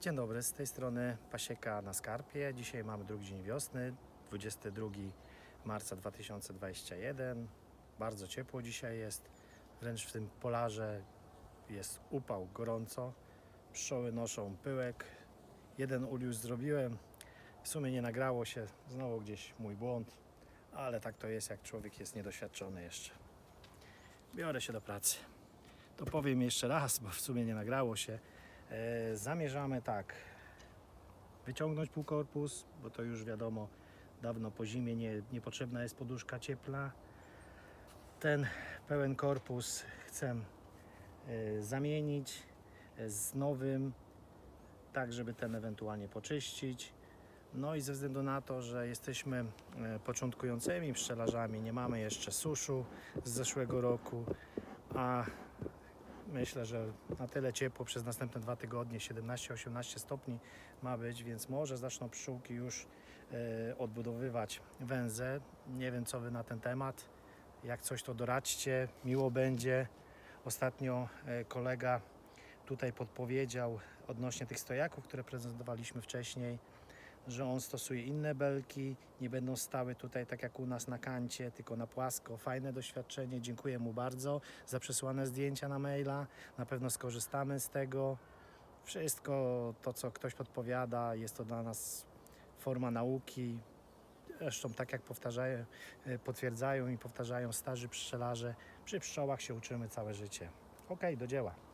Dzień dobry, z tej strony Pasieka na Skarpie. Dzisiaj mamy drugi dzień wiosny, 22 marca 2021. Bardzo ciepło dzisiaj jest, wręcz w tym polarze jest upał, gorąco. Pszczoły noszą pyłek. Jeden ul już zrobiłem. W sumie nie nagrało się, znowu gdzieś mój błąd, ale tak to jest, jak człowiek jest niedoświadczony jeszcze. Biorę się do pracy. To powiem jeszcze raz, bo w sumie nie nagrało się. E, zamierzamy tak wyciągnąć półkorpus, bo to już wiadomo dawno po zimie nie, niepotrzebna jest poduszka ciepła. Ten pełen korpus chcę e, zamienić e, z nowym, tak żeby ten ewentualnie poczyścić. No i ze względu na to, że jesteśmy początkującymi pszczelarzami, nie mamy jeszcze suszu z zeszłego roku, a Myślę, że na tyle ciepło przez następne dwa tygodnie, 17-18 stopni ma być, więc może zaczną pszczółki już e, odbudowywać węzę. Nie wiem, co Wy na ten temat. Jak coś, to doradźcie, miło będzie. Ostatnio e, kolega tutaj podpowiedział odnośnie tych stojaków, które prezentowaliśmy wcześniej, że on stosuje inne belki, nie będą stały tutaj tak jak u nas na kancie, tylko na płasko. Fajne doświadczenie, dziękuję mu bardzo za przesłane zdjęcia na maila. Na pewno skorzystamy z tego. Wszystko to, co ktoś podpowiada, jest to dla nas forma nauki. Zresztą tak jak powtarzają, e, potwierdzają i powtarzają starzy pszczelarze, przy pszczołach się uczymy całe życie. Okej, do dzieła.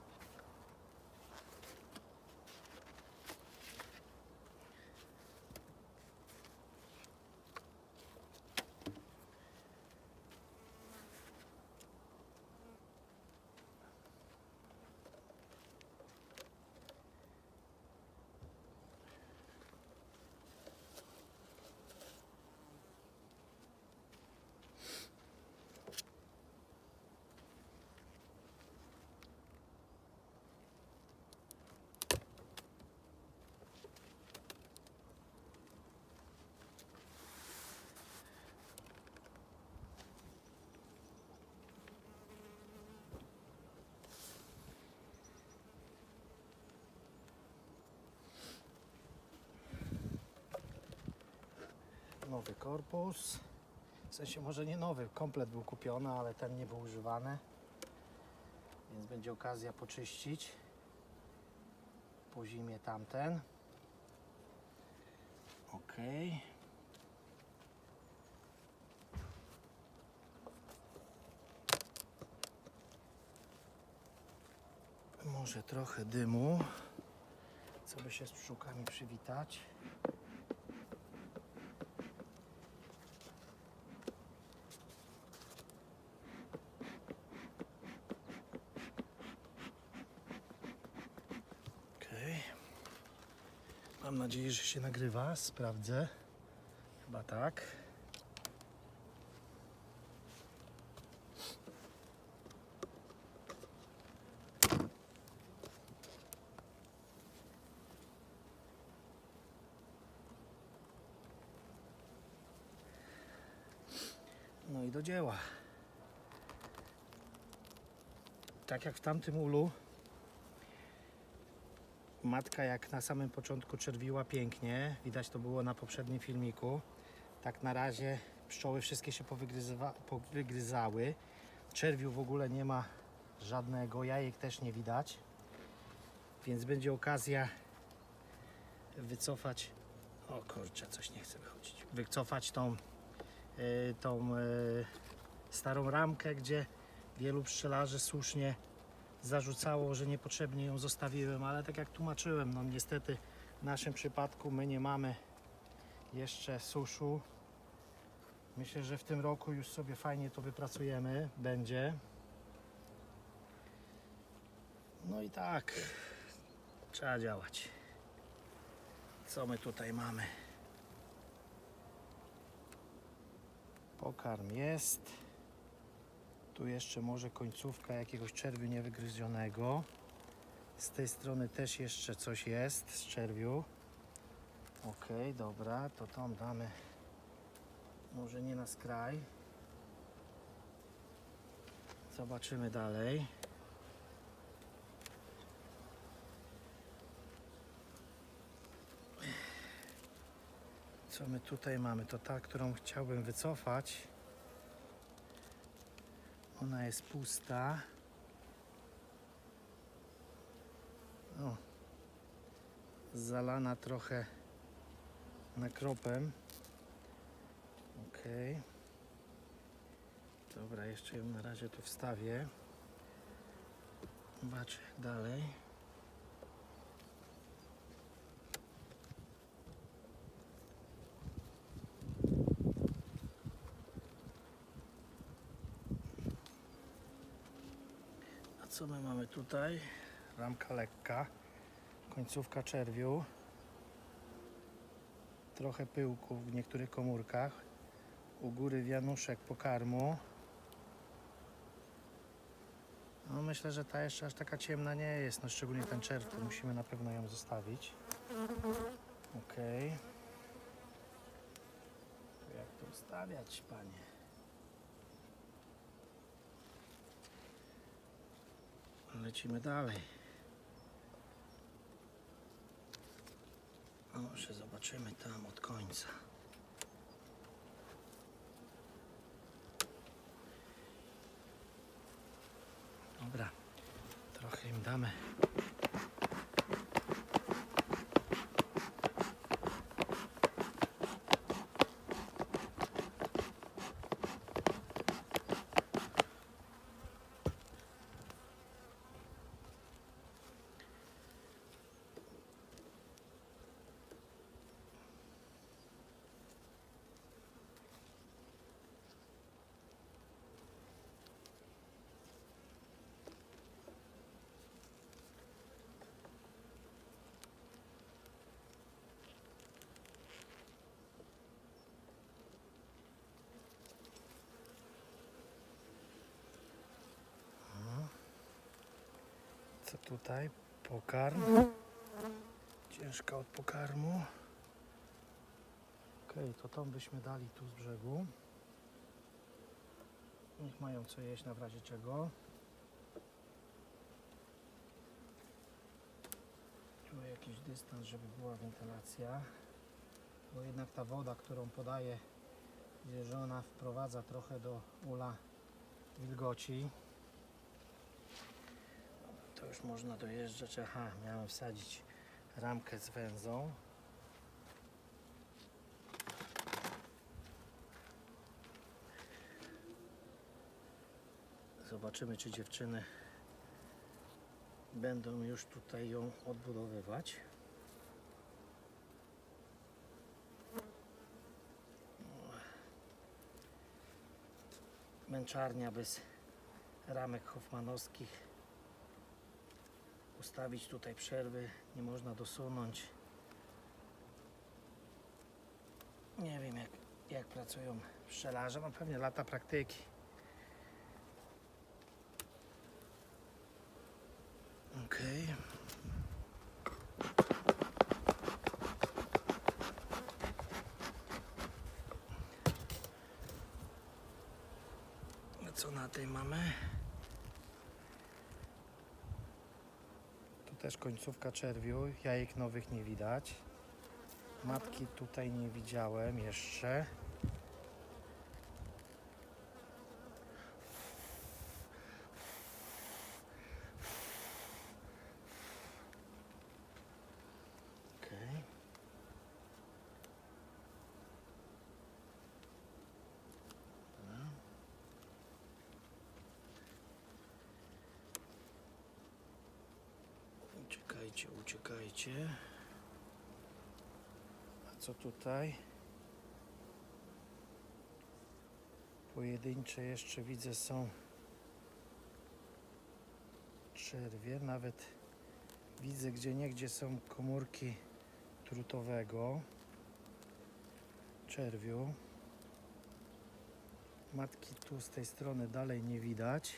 Nowy korpus. W sensie może nie nowy, komplet był kupiony, ale ten nie był używany. Więc będzie okazja poczyścić po zimie tamten. Ok. Może trochę dymu, co by się z pszczółkami przywitać. Okej. Mam nadzieję, że się nagrywa. Sprawdzę. Chyba tak. No i do dzieła. Tak jak w tamtym ulu, Matka jak na samym początku czerwiła pięknie, widać to było na poprzednim filmiku. Tak na razie pszczoły wszystkie się powygryzały. Czerwiu w ogóle nie ma żadnego, jajek też nie widać. Więc będzie okazja wycofać. O kurczę, coś nie chce wychodzić. Wycofać tą, y, tą y, starą ramkę, gdzie wielu pszczelarzy słusznie zarzucało, że niepotrzebnie ją zostawiłem, ale tak jak tłumaczyłem, no niestety w naszym przypadku my nie mamy jeszcze suszu. Myślę, że w tym roku już sobie fajnie to wypracujemy, będzie. No i tak, trzeba działać. Co my tutaj mamy? Pokarm jest. Tu jeszcze może końcówka jakiegoś czerwiu niewygryzionego. Z tej strony też jeszcze coś jest z czerwiu. Ok, dobra, to tam damy może nie na skraj. Zobaczymy dalej. Co my tutaj mamy? To ta, którą chciałbym wycofać. Ona jest pusta. O. Zalana trochę nakropem. Okej. Dobra, jeszcze ją na razie tu wstawię. Zobaczę dalej. Co my mamy tutaj? Ramka lekka, końcówka czerwiu, trochę pyłku w niektórych komórkach, u góry wianuszek pokarmu. No myślę, że ta jeszcze aż taka ciemna nie jest, no szczególnie ten czerw, to musimy na pewno ją zostawić. Okej. To Jak to ustawiać, panie? Lecimy dalej. Może zobaczymy tam od końca. Dobra, trochę im damy. Co tutaj? Pokarm. Ciężka od pokarmu. Okej, to tą byśmy dali tu z brzegu. Niech mają co jeść na razie czego. Tu jakiś dystans, żeby była wentylacja. Bo jednak ta woda, którą podaje, widzę, że ona wprowadza trochę do ula wilgoci. To już można dojeżdżać. Aha, miałem wsadzić ramkę z węzą. Zobaczymy, czy dziewczyny będą już tutaj ją odbudowywać. Męczarnia bez ramek hoffmanowskich ustawić tutaj przerwy, nie można dosunąć. Nie wiem jak, jak pracują pszczelarze, no pewnie lata praktyki. Okej. Co na tej mamy? Też końcówka czerwiu, jajek nowych nie widać. Matki tutaj nie widziałem jeszcze. Okej. Dobra. Uciekajcie, uciekajcie. A co tutaj? Pojedyncze jeszcze widzę są czerwie, nawet widzę gdzie niegdzie są komórki trutowego czerwiu. Matki tu z tej strony dalej nie widać.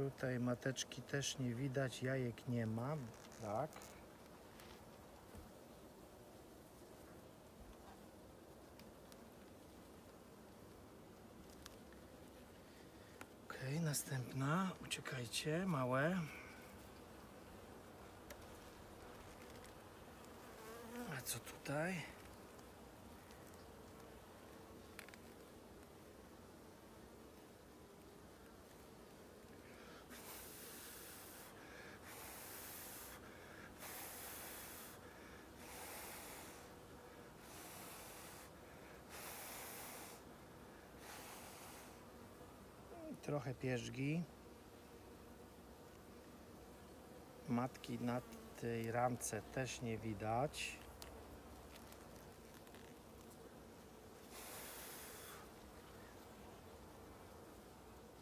Tutaj mateczki też nie widać, jajek nie ma. Tak. Okej, następna. Uciekajcie, małe. A co tutaj? Trochę pierzgi. Matki na tej ramce też nie widać.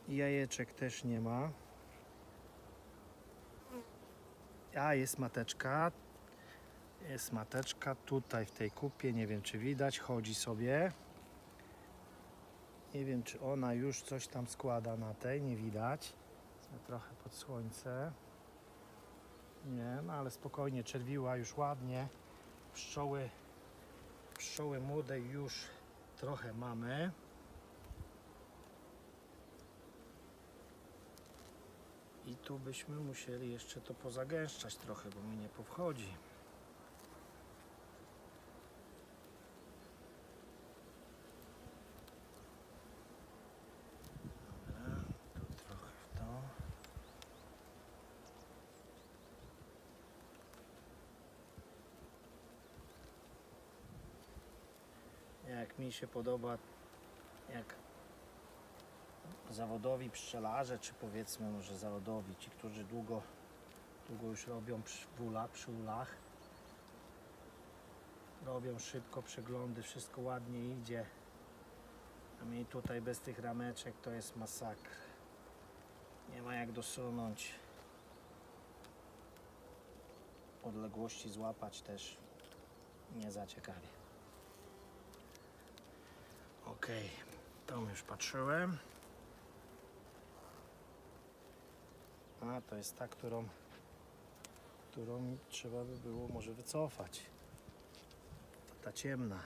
Jajeczek też nie ma. A jest mateczka. Jest mateczka tutaj w tej kupie. Nie wiem czy widać. Chodzi sobie. Nie wiem czy ona już coś tam składa na tej. Nie widać. Trochę pod słońce. Nie, no ale spokojnie, czerwiła już ładnie. Pszczoły, pszczoły młode już trochę mamy. I tu byśmy musieli jeszcze to pozagęszczać trochę, bo mi nie powchodzi. Dobra, tu trochę w to. Mi się podoba, jak zawodowi pszczelarze, czy powiedzmy może zawodowi, ci, którzy długo, długo już robią przy, ula, przy ulach, robią szybko przeglądy, wszystko ładnie idzie. A mi tutaj bez tych rameczek to jest masakra. Nie ma jak dosunąć. Odległości złapać też nie za Okej, tą już patrzyłem. A, to jest ta, którą, którą trzeba by było może wycofać. To ta ciemna.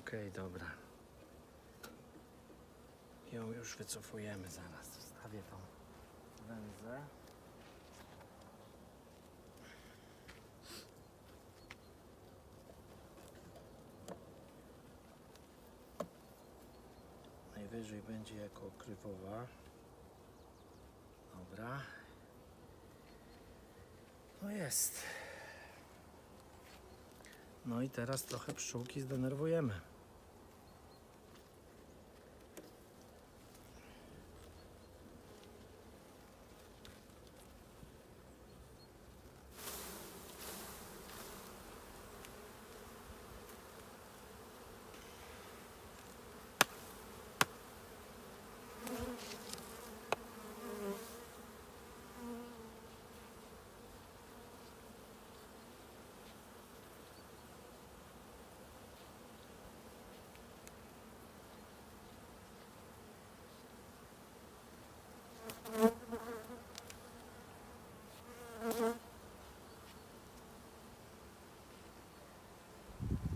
Okej, dobra. Ją już wycofujemy zaraz. Zostawię tą węzę. Najwyżej będzie jako okrywowa. Dobra. No jest. No i teraz trochę pszczółki zdenerwujemy.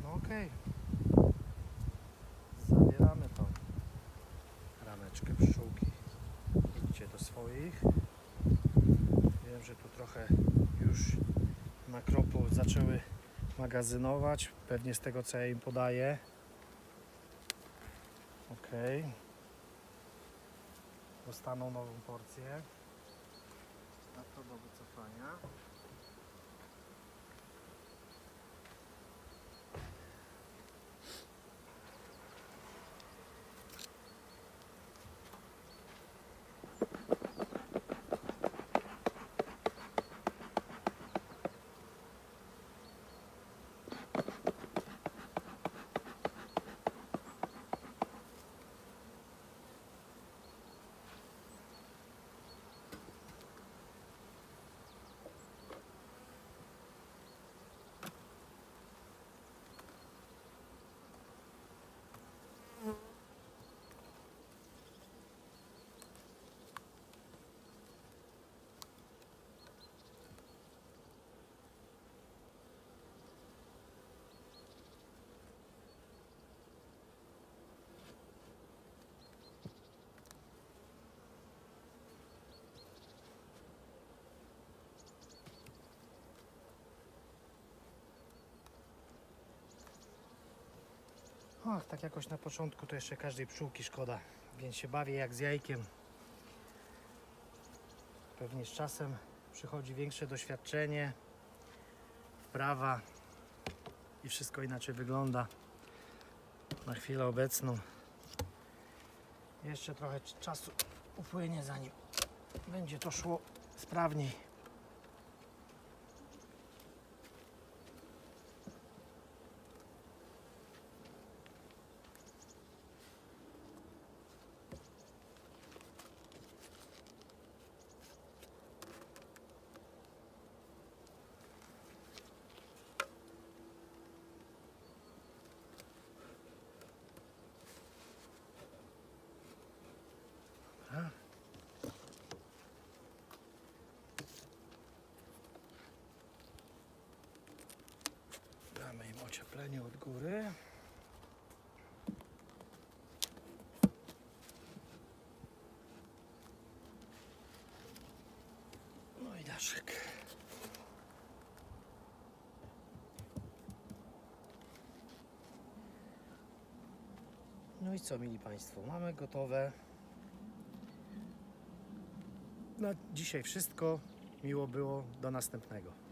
No okej. Zabieramy tą rameczkę pszczółki. Idźcie do swoich. Wiem, że tu trochę już na zaczęły magazynować. Pewnie z tego co ja im podaję. Okej. Dostaną nową porcję. A to do wycofania. Ach, tak jakoś na początku to jeszcze każdej pszczółki szkoda, więc się bawię jak z jajkiem. Pewnie z czasem przychodzi większe doświadczenie, wprawa i wszystko inaczej wygląda. Na chwilę obecną jeszcze trochę czasu upłynie zanim będzie to szło sprawniej. Damy im ocieplenie od góry. No i daszek. No i co, mili Państwo, mamy gotowe. Na dzisiaj wszystko. Miło było. Do następnego.